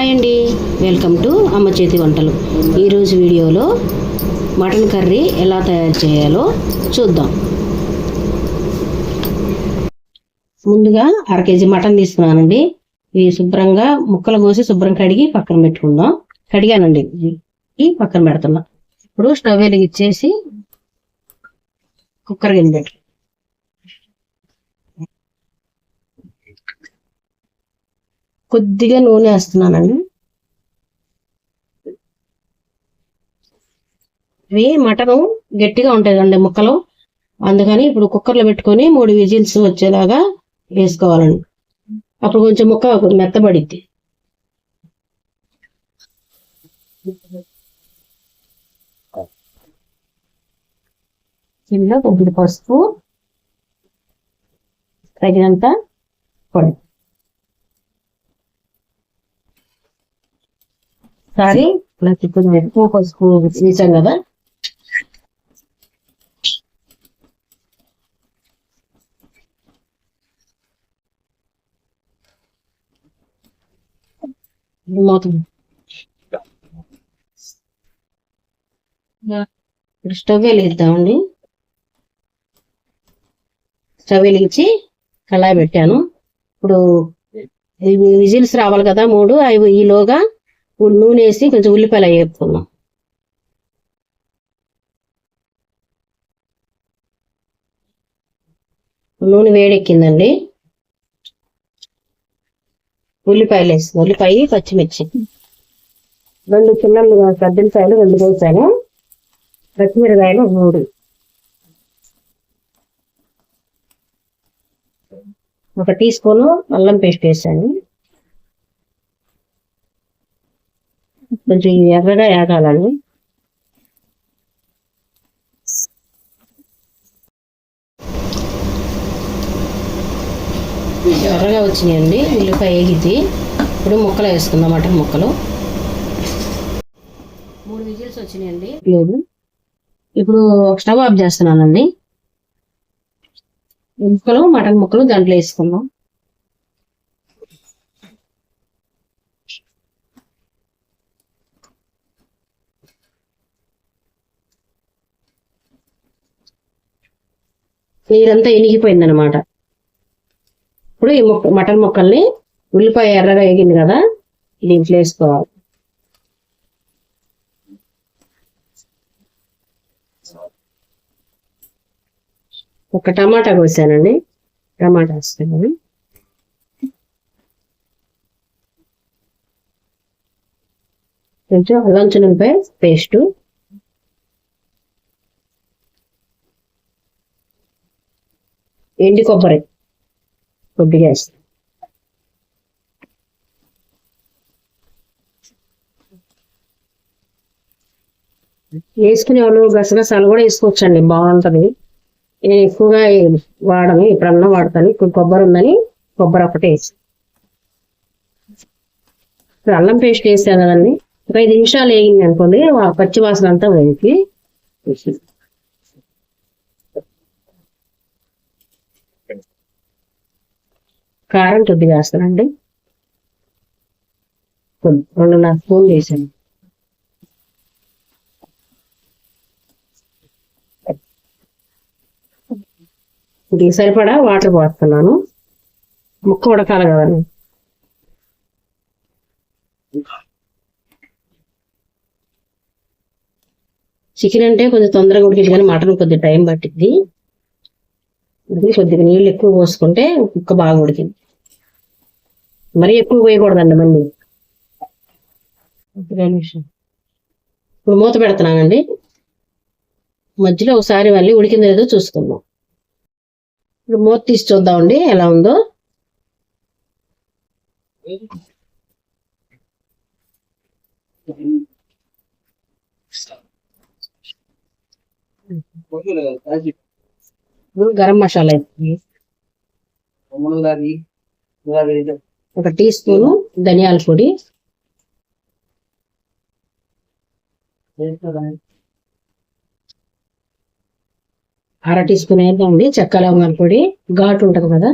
Hi అండి welcome to అమ్మ చేతి వంటలు. ఈరోజు వీడియోలో మటన్ కర్రీ ఎలా తయారు చేయాలో చూద్దాం. ముందుగా అర కేజీ మటన్ తీసుకున్నానండి. ఇవి శుభ్రంగా ముక్కలు కోసి శుభ్రం కడిగి పక్కన పెట్టుకుందాం. కడిగానండి. ఈ పక్కన పెడుతున్నా. ఇప్పుడు స్టవ్ వెలిగిచ్చేసి కుక్కర్ గిన్నె పెట్టు కొద్దిగా నూనె వేస్తున్నానండి. ఇవి మటను గట్టిగా ఉంటాయండి ముక్కలు. అందుకని ఇప్పుడు కుక్కర్లో పెట్టుకొని మూడు విజిల్స్ వచ్చేలాగా వేసుకోవాలండి. అప్పుడు కొంచెం ముక్క మెత్తబడిద్ది. ఇందులో కొద్దిగా పసుపు తగినంత పొడి. కానీ నాకు ఇప్పుడు ఎక్కువ పసుపు వేసాం కదా. ఇప్పుడు స్టవ్ వెలిగిద్దామండి. స్టవ్ వెలిగించి కళాయి పెట్టాను. ఇప్పుడు విజిల్స్ రావాలి కదా మూడు. అవి ఈలోగా నూనె వేసి కొంచెం ఉల్లిపాయలు వేపుకుందాం. నూనె వేడెక్కిందండి. ఉల్లిపాయలు వేసి ఉల్లిపాయ పచ్చిమిర్చి. రెండు చిన్న పెద్దలకాయలు రెండు వేసాను పచ్చిమిరకాయలు మూడు. ఒక టీ స్పూన్ అల్లం పేస్ట్ వేసాను. కొంచెం ఎర్రగా ఏగాలండి. ఎర్రగా వచ్చినాయండి. ఉల్లిపాయ ఏగిద్ది. ఇప్పుడు ముక్కలు వేసుకుందాం మటన్ ముక్కలు. మూడు విజిల్స్ వచ్చినాయండి. లేదు. ఇప్పుడు స్టవ్ ఆఫ్ చేస్తున్నానండి. ముక్కలు మటన్ ముక్కలు దాంట్లో వేసుకుందాం. నీరంతా ఇనిగిపోయింది అనమాట ఇప్పుడు ఈ మొక్క మటన్ ముక్కల్ని ఉల్లిపాయ ఎర్రగా వేగింది కదా దీంట్లో వేసుకోవాలి. ఒక టమాటా కోసానండి. టమాటా వేస్తాను కొంచెం అల్లం చునిపాయ పేస్టు. ఎండి కొబ్బరి? కొద్దిగా వేస్తాం. వేసుకునే వాళ్ళు గసగసాలు కూడా వేసుకోవచ్చండి బాగుంటుంది. నేను ఎక్కువగా వాడను ఎప్పుడన్నా వాడతాను. ఇప్పుడు కొబ్బరి ఉందని కొబ్బరి ఒకటి వేసి ఇప్పుడు అల్లం పేస్ట్ వేసాను కదండి. ఒక ఐదు నిమిషాలు వేగింది అనుకోండి పచ్చి వాసన అంతా వేసి కారం కొద్దిగా వేస్తానండి రెండున్నర స్పూన్ వేసాను ఇది సరిపడా? వాటర్ పోస్తున్నాను. ముక్క ఉడకాలి కదండి. చికెన్ అంటే కొంచెం తొందరగా ఉడికింది కానీ మటన్ కొద్దిగా టైం పట్టింది ఇది కొద్దిగా నీళ్ళు ఎక్కువ పోసుకుంటే కుక్క బాగా ఉడికింది. మరీ ఎక్కువ పోయకూడదండి మళ్ళీ. ఇప్పుడు మూత పెడుతున్నానండి. మధ్యలో ఒకసారి మళ్ళీ ఉడికింది లేదో చూసుకుందాం. ఇప్పుడు మూత తీసి చూద్దామండి ఎలా ఉందో. గరం మసాలా. ఒక టీ స్పూన్ ధనియాల పొడి. అర టీ స్పూన్ వేద్దామండి చెక్క లవంగాల పొడి. ఘాటు ఉంటుంది కదా.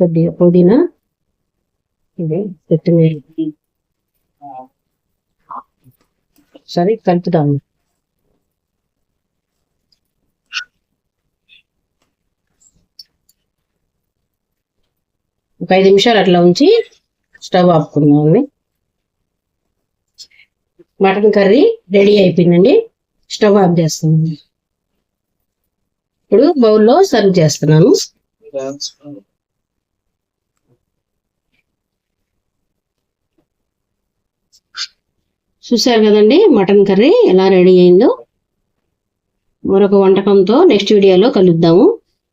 కొద్దిగా పుదీనా. ఇది కొత్తిమీర. సరే కలుపుతాము ఒక ఐదు నిమిషాలు అట్లా ఉంచి స్టవ్ ఆపుకుందామండి మటన్ కర్రీ రెడీ అయిపోయిందండి. స్టవ్ ఆఫ్ చేస్తాను ఇప్పుడు బౌల్లో సర్వ్ చేస్తున్నాను. చూసారు కదండి మటన్ కర్రీ ఎలా రెడీ అయిందో. మరొక వంటకంతో నెక్స్ట్ వీడియోలో కలుద్దాము.